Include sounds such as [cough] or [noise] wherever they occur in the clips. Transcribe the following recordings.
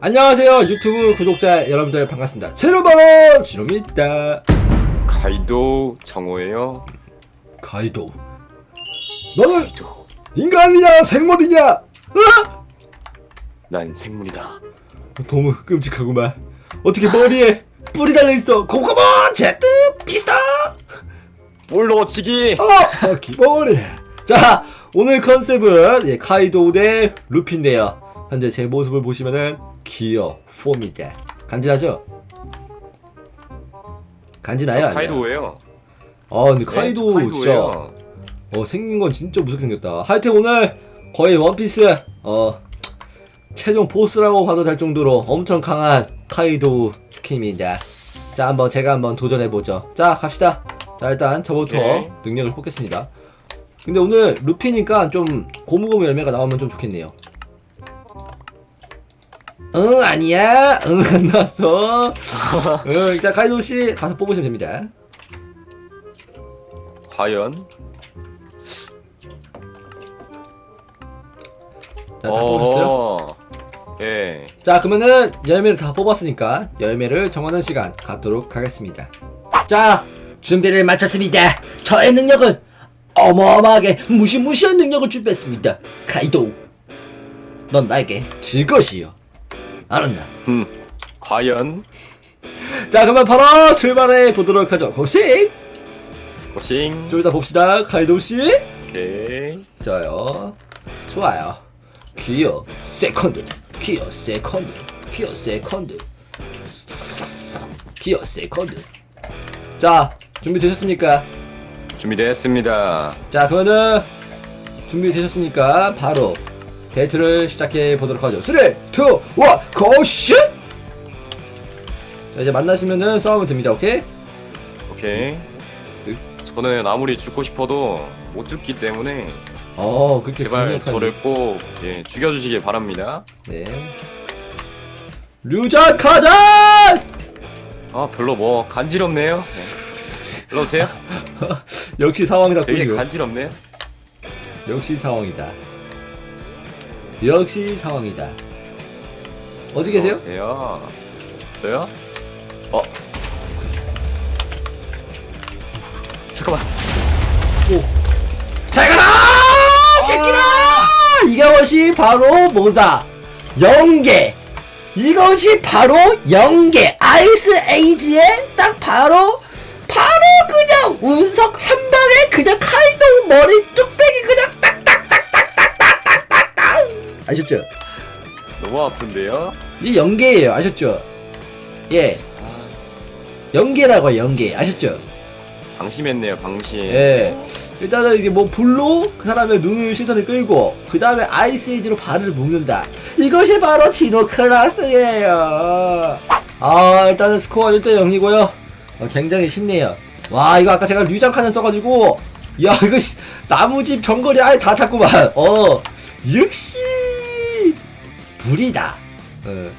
안녕하세요 유튜브 구독자 여러분들 반갑습니다 제로바로 지로입니다 가이도 정호예요. 가이도 너는 가이도. 인간이냐 생물이냐 어? 난 생물이다. 너무 끔찍하구만 어떻게 머리에 뿔이 달려있어 고구마 제트 비스타 볼로 치기. 어, 어 기머리 자 오늘 컨셉은 예, 카이도 대 루피인데요 현재 제 모습을 보시면은 귀여 폼이다 간지나죠? 간지나요? 아니야? 가이도예요. 아 근데 네, 카이도 카이도예요. 진짜 어 생긴 건 진짜 무섭게 생겼다 하여튼 오늘 거의 원피스 어 최종 보스라고 봐도 될 정도로 엄청 강한 카이도 스킨입니다 자 한번 제가 한번 도전해 보죠 자 갑시다 자 일단 저부터 오케이. 능력을 뽑겠습니다 근데 오늘 루피니까 좀 고무고무 열매가 나오면 좀 좋겠네요 응 아니야 응 안 나왔어 응자 카이도 씨 가서 뽑으시면 됩니다 과연. 자, 다 뽑으셨어요? 어허. 예. 자 그러면은 열매를 다 뽑았으니까 열매를 정하는 시간 갖도록 하겠습니다 자 준비를 마쳤습니다 저의 능력은 어마어마하게 무시무시한 능력을 준비했습니다 카이도 넌 나에게 질 것이요 알았나 흠. 과연. 자 그러면 바로 출발해 보도록 하죠 고싱 고싱. 좀 이따 봅시다 카이도 씨 오케이. 좋아요 좋아요 기어 세컨드 기어 세컨드 기어 세컨드 기어 세컨드 자 준비되셨습니까? 준비됐습니다. 자 그러면은 준비되셨으니까 바로 배틀을 시작해 보도록 하죠 3, 2, 1, 고슛! 자 이제 만나시면은 싸우면 됩니다 오케이? 오케이. 쓱. 저는 아무리 죽고 싶어도 못 죽기 때문에 어 그렇게 제발 강력한 저를 꼭 예, 죽여주시길 바랍니다. 네 류전 가자! 아 별로 뭐 간지럽네요. 네. 일로 오세요. [laughs] 역시 상황이다 되게 간지럽네. 역시 상황이다. 역시 상황이다. 어디 계세요? 오세요. 저요? 어. 잠깐만. 잘 가라! 새끼라! 이것이 바로 뭐다? 영계! 이것이 바로 영계! 아이스 에이지의 딱 바로 바로 그냥 운석 한 방에 그냥 카이도 머리 뚝 아셨죠? 너무 아픈데요? 이 연계예요 아셨죠? 예 아, 연계라고 연계 아셨죠? 방심했네요, 방심. 예 일단은 이게 뭐 불로 그 사람의 눈을 시선을 끌고 그 다음에 아이스에이지로 발을 묶는다 이것이 바로 지노 클라스예요 아 일단은 스코어 1대 0이고요 어, 굉장히 쉽네요 와 이거 아까 제가 류장 칸을 써가지고 야 이거 씨, 나무집 정거리 아예 다 탔구만 어 역시 불이다 어.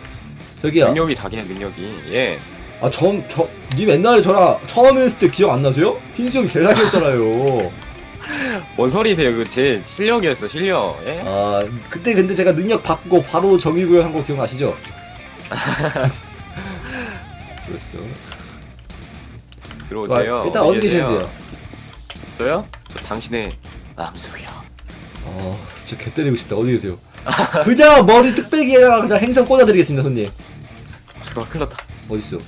저기요 능력이 자기의 능력이. 예. 아, 저, 저, 님 옛날에 저랑 처음 했을 때 기억 안 나세요? 흰수 형이 개사기였잖아요. [laughs] 뭔 소리세요? 그제 실력이었어, 실력. 예? 아, 그때 근데 제가 능력 바꾸고 바로 정의구현 한거 기억나시죠? [laughs] 그랬어. 들어오세요. 와, 일단 어디 계시는데요? 저요? 저 당신의 마음속이요. 어, 진짜 개 때리고 싶다. 어디 계세요? [laughs] 그냥 머리 뚝배기에다가 그냥 행성 꽂아드리겠습니다, 손님. 잠깐만, 큰일 났다. 어딨어?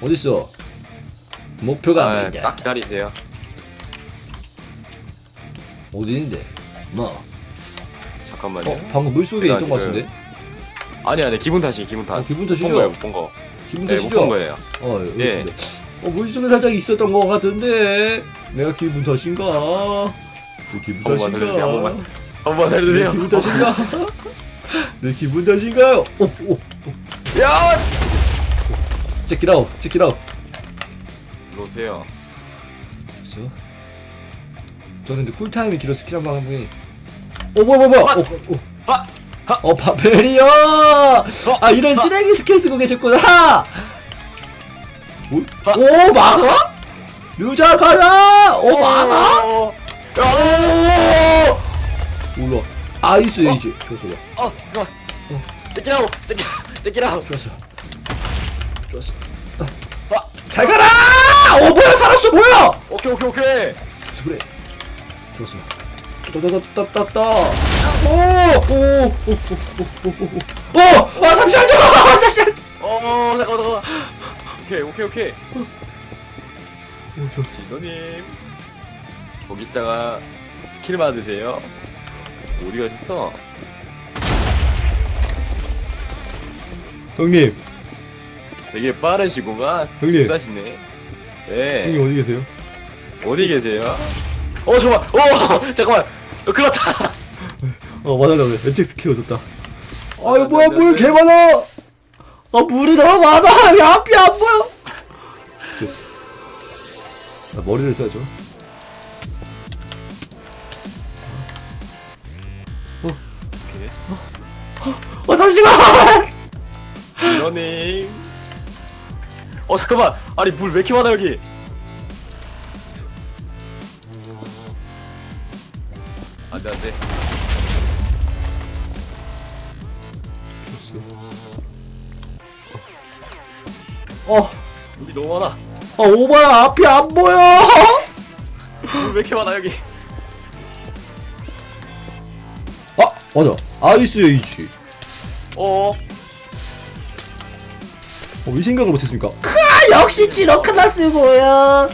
어딨어? 목표가 아, 뭐냐? 딱 기다리세요. 어디 있는데? 뭐? 잠깐만요. 어, 방금 물 속에 제가 있던 것 지금- 같은데? 아니, 아니, 기분 탓이, 기분 탓. 아, 기분 못 탓이죠? 본 거예요, 못본 거. 기분 네, 못 탓이죠? 본 거예요. 어, 예. 있는데. 어, 물속에 살짝 있었던 것 같은데. 내가 기분 탓인가? 내 기분 한 번만 살려주세요, 한 탓인가? 번만. 한번 내 살려주세요. 기분 탓인가? [laughs] 내 기분 탓인가요? 오, 오, 야! check it out, check it out. 그렇죠? 저는 근데 쿨타임이 길어 스킬 한방 한분이 어, 뭐야, 뭐야, 뭐야. 어, 어, 아! 하! 어, 바페리어! 아, 이런 쓰레기 스킬 쓰고 계셨구나! 오, 오 막아? 류자 가자! 오, 막아? 어, 오! 올라. 아이스 에이지. 좋았어, 봐. 어, 잠깐만. 떼끼라고 떼끼 떼끼라고 좋았어. 좋았어. 아, 잘 가라! 어 뭐야 살았어 뭐야? 오케이 오케이 오케이 그래. 좋았어. 떠떠떠떠떠떠. 오오오오오오오. 아 잠시만요. [laughs] 잠시만. 어 잠깐만 잠깐만 오케이 오케이 오케이 오 좋았어. 진호님 거기다가 스킬 맞으세요 어디 가셨어? 형님, 되게 빠르시구만 형님. 짜시네 네 형님 어디 계세요? 어디 계세요? 어 잠깐만 어 [laughs] 잠깐만 어, 큰일 났다 어 맞아 맞아 왼쪽 스킬 얻었다. 아이 뭐야 물 개 많아. 아 물이 너무 많아. [laughs] 야 앞이 안 보여. 아, 머리를 써야죠. 오케이 어 잠시만. 진호님 어 잠깐만! 아니 물 왜 이렇게 많아 여기? 안돼 안돼. 어, 물이 너무 많아. 아 오바야 앞이 안 보여. 물 왜 이렇게 많아 여기 아 맞아 아이스 H. 어 어, 이 생각을 못했습니까? 아 역시 지로 클라스 고요.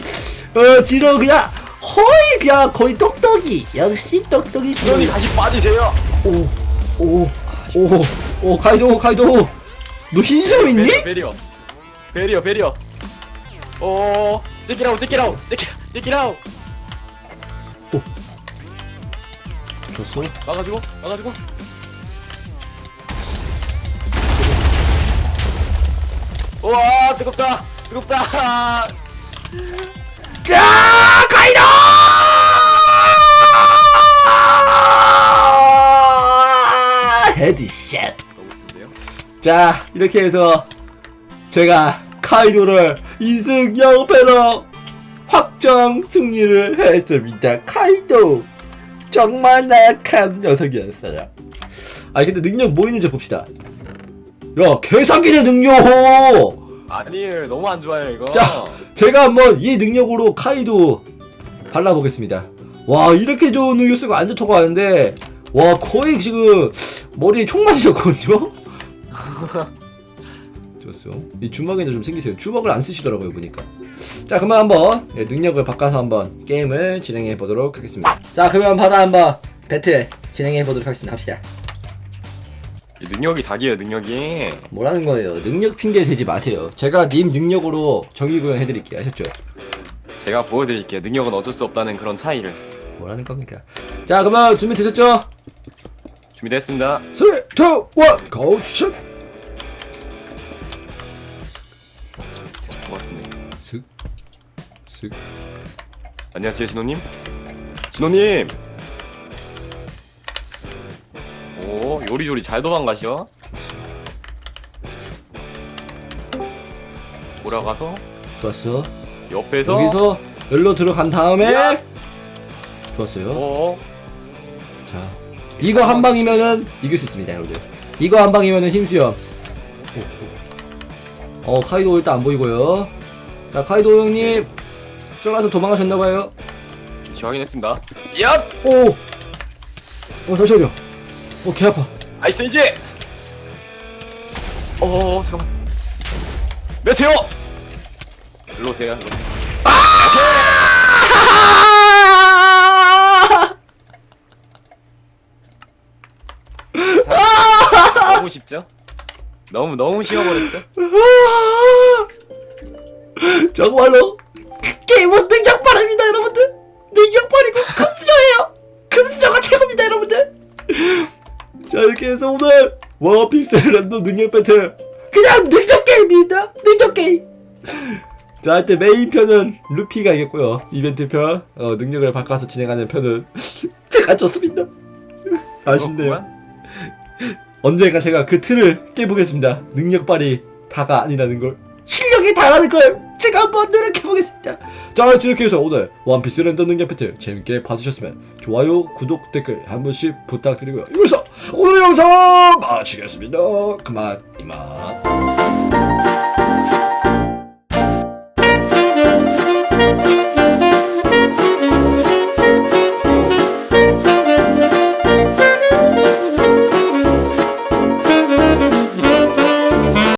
어 지로 그냥 거의 그냥 거의 똑똑이. 역시 똑똑이 진호님 다시 빠지세요 오오오오 카이도 카이도. 너 흰색 있니? 베리어 베리어 베리어 베리어 어 찌끼라우 찌끼라우 찌끼 찌끼라우 줬어. 막아주고 막아주고 우와 뜨겁다 뜨겁다 자 카이도. 헤드샷. 너무 센데요 자 이렇게 해서 제가 카이도를 2승 0패로 확정 승리를 했습니다 카이도 정말 나약한 녀석이었어요. 아 근데 능력 뭐 있는지 봅시다. 야 개사기네 능력! 아니에요. 너무 안 좋아요 이거. 자. 제가 한번 이 능력으로 카이도 발라보겠습니다. 와 이렇게 좋은 능력 쓰고 안 좋다고 하는데 와 거의 지금 머리에 총 맞으셨거든요 [laughs] 좋았어 이 주먹에는 좀 생기세요. 주먹을 안 쓰시더라고요 보니까. 자 그러면 한번 예, 능력을 바꿔서 한번 게임을 진행해 보도록 하겠습니다. 자 그러면 바로 한번 배틀 진행해 보도록 하겠습니다. 합시다. 이 능력이 자기예요 능력이. 뭐라는 거예요? 능력 핑계 대지 마세요. 제가 님 능력으로 정의 구현 해 드릴게요. 아셨죠? 제가 보여드릴게요. 능력은 어쩔 수 없다는 그런 차이를. 뭐라는 겁니까? 자 그러면 준비 되셨죠? 준비됐습니다. 3, 2, 1, go, 슛! 슥. 안녕하세요 신호님 신호님 오 요리조리 잘 도망가셔 돌아가서 좋았어. 옆에서 여기서 열로 들어간 다음에 야! 좋았어요. 어 자, 이거 한 방이면은 이길 수 있습니다, 여러분들. 이거 한 방이면은 힘수염. 어, 카이도 일단 안 보이고요. 자, 카이도 형님 쫄아서 도망가셨나봐요. 저 확인했습니다 야 오, 어 잠시만요. 어, 개 아파. 아이스 이지 어 잠깐만 메테오 일로 오세요 일로 오세요. 너무 쉽죠? 너무 너무 쉬워버렸죠? 정말로 게임은 능력발입니다 여러분들. 능력발이고 금수저예요. 금수저가 최고입니다 여러분들. 자 이렇게 해서 오늘 원피스 랜덤 능력 배틀. 그냥 능력 게임입니다. 능력 게임. 자 하여튼 메인 편은 루피가 이겼고요. 이벤트 편 어, 능력을 바꿔서 진행하는 편은 [laughs] 제가 졌습니다. 아쉽네요. 그렇구만. 언젠가 제가 그 틀을 깨보겠습니다. 능력발이 다가 아니라는 걸. 실력이 다라는 걸 제가 한번 노력해보겠습니다. 자, 이렇게 해서 오늘 원피스 랜덤 능력 배틀 재밌게 봐주셨으면 좋아요, 구독, 댓글 한 번씩 부탁드리고요. 이로써 오늘 영상 마치겠습니다. 그만 이만.